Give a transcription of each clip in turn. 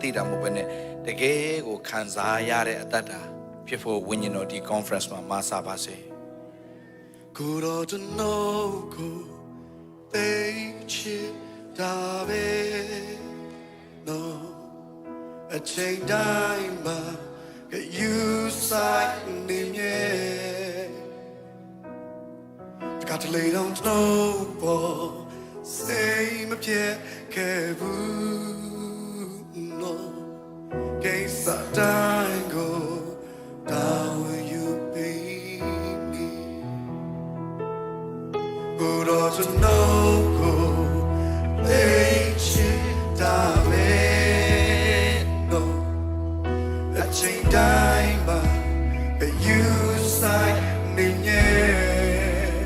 သိတာမဟုတ်ဘဲနဲ့တကယ်ကိုခံစားရတဲ့အတ္တတာဖြစ်ဖို့ဝိညာဉ်တော်ဒီ conference မှာမဆပါစေကိုတော်တနောကိုသိချစ်တာပဲနော်အချိန်တိုင်းမှာကယူဆိုင်နေမြဲတကတလေတော့တော့ပေါ်စိတ်မပြဲခဲ့ဘူး against the tangle, thou will you be me. Good or to know, go, lay, chit, no, that chain dime, but you sign me, yeah.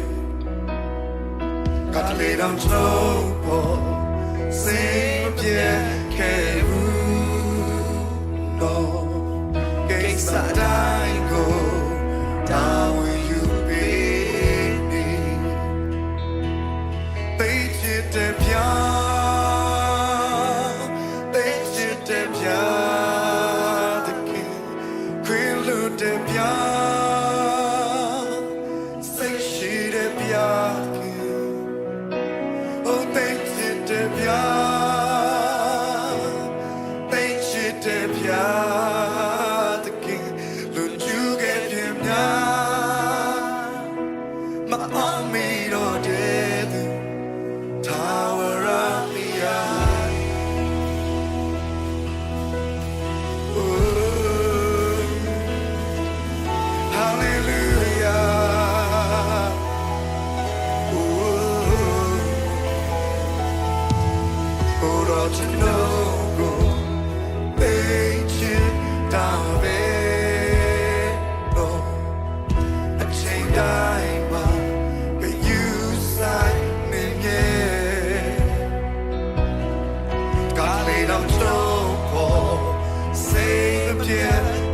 Got me down, no, Savior, can't freedom to go save the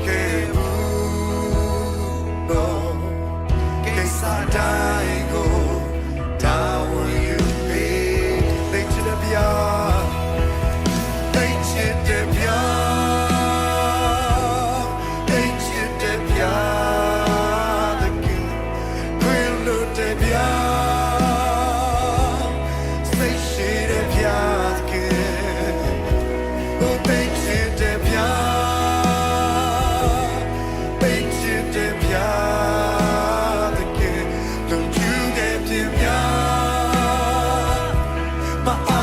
my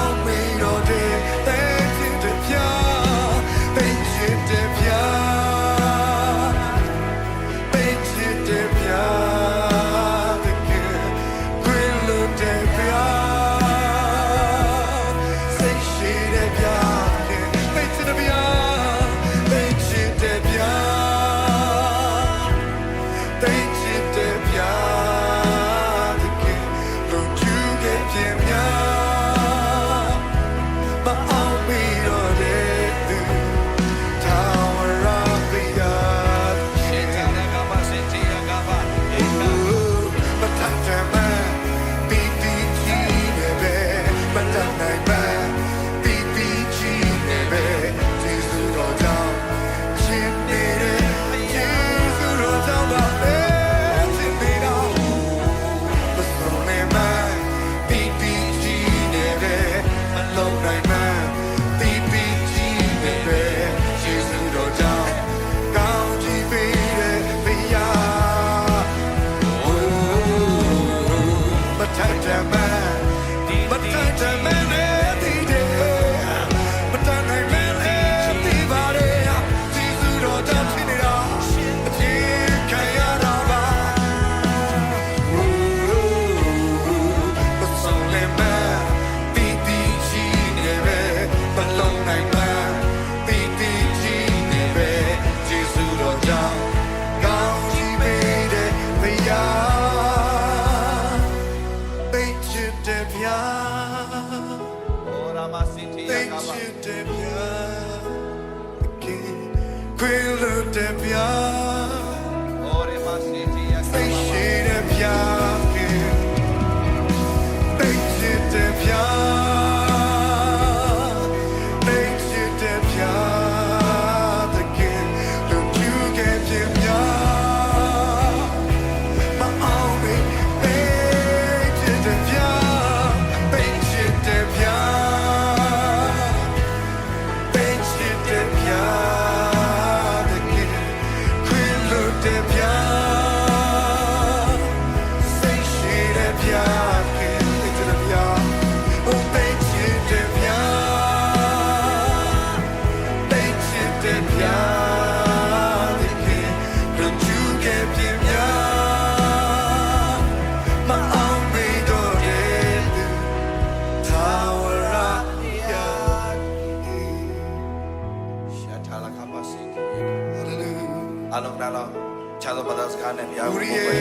Queen Luther Bia I